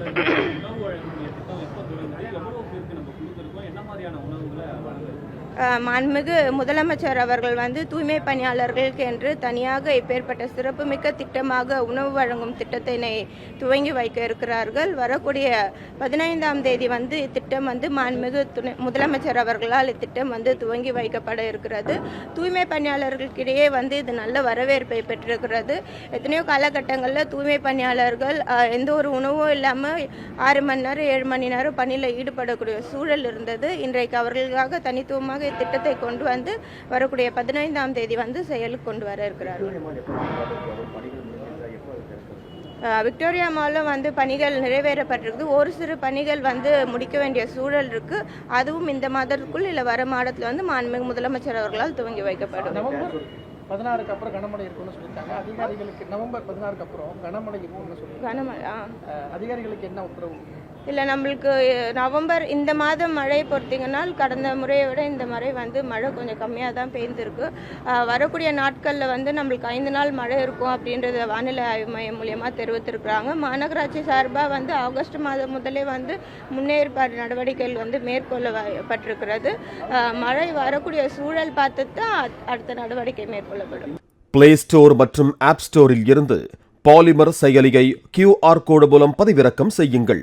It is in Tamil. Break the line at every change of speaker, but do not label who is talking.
உணவு வழங்கக்கூடிய திட்டம் எப்போ தொடங்குது எவ்வளவு பேருக்கு நம்ம கொடுத்துருக்கோம் என்ன மாதிரியான
உணவு மாண்புமிகு முதலமைச்சர் அவர்கள் வந்து தூய்மை பணியாளர்களுக்கு என்று தனியாக இப்பேற்பட்ட சிறப்புமிக்க திட்டமாக உணவு வழங்கும் திட்டத்தினை துவங்கி வைக்க இருக்கிறார்கள். வரக்கூடிய பதினைந்தாம் தேதி வந்து இத்திட்டம் வந்து மாண்புமிகு துணை முதலமைச்சர் அவர்களால் இத்திட்டம் வந்து துவங்கி வைக்கப்பட இருக்கிறது. தூய்மை பணியாளர்களுக்கிடையே வந்து இது நல்ல வரவேற்பை பெற்றிருக்கிறது. எத்தனையோ காலகட்டங்களில் தூய்மை பணியாளர்கள் எந்த ஒரு உணவும் இல்லாமல் ஆறு மணி நேரம் ஏழு மணி நேரம் பணியில் ஈடுபடக்கூடிய சூழல் இருந்தது. இன்றைக்கு அவர்களுக்காக தனித்துவமாக இத்திட்டத்தை கொண்டு வந்து வரக்கூடிய பதினைந்தாம் தேதி வந்து செயலுக்கு கொண்டு வர இருக்கிறார்கள். அஹ், விக்டோரியா மாலில் வந்து பணிகள் நிறைவேறப்பட்டிருக்குது. ஒரு சிறு பணிகள் வந்து முடிக்க வேண்டிய சூழல் இருக்கு. அதுவும் இந்த மாதத்துக்குள் இல்லை வர மாதத்தில் வந்து மாண்புமிகு முதலமைச்சர் அவர்களால் துவங்கி வைக்கப்படும்.
பதினாறுக்கு அப்புறம் கனமழை இருக்கும்னு சொல்லியிருக்காங்க அதிகாரிகளுக்கு நவம்பர் பதினாறுக்கு அப்புறம் கனமழை இருக்கும்னு சொல்லி
கனமழை
அதிகாரிகளுக்கு என்ன உத்தரவு?
இல்லை நம்மளுக்கு நவம்பர் இந்த மாதம் மழை பொறுத்தீங்கன்னா கடந்த முறையை விட இந்த முறை வந்து மழை கொஞ்சம் கம்மியாக தான் பெய்ந்திருக்கு. வரக்கூடிய நாட்களில் வந்து நம்மளுக்கு ஐந்து நாள் மழை இருக்கும் அப்படின்றத வானிலை ஆய்வு மையம் மூலியமாக தெரிவித்திருக்கிறாங்க. மாநகராட்சி சார்பாக வந்து ஆகஸ்ட் மாதம் முதலே வந்து முன்னேற்பாடு நடவடிக்கைகள் வந்து மேற்கொள்ளப்பட்டிருக்கிறது. மழை வரக்கூடிய சூழல் பார்த்து தான் அடுத்த நடவடிக்கை மேற்கொள்ளப்படும்.
பிளே ஸ்டோர் மற்றும் ஆப் ஸ்டோரில் இருந்து பாலிமர் செயலியை கியூஆர் கோடு மூலம் பதிவிறக்கம் செய்யுங்கள்.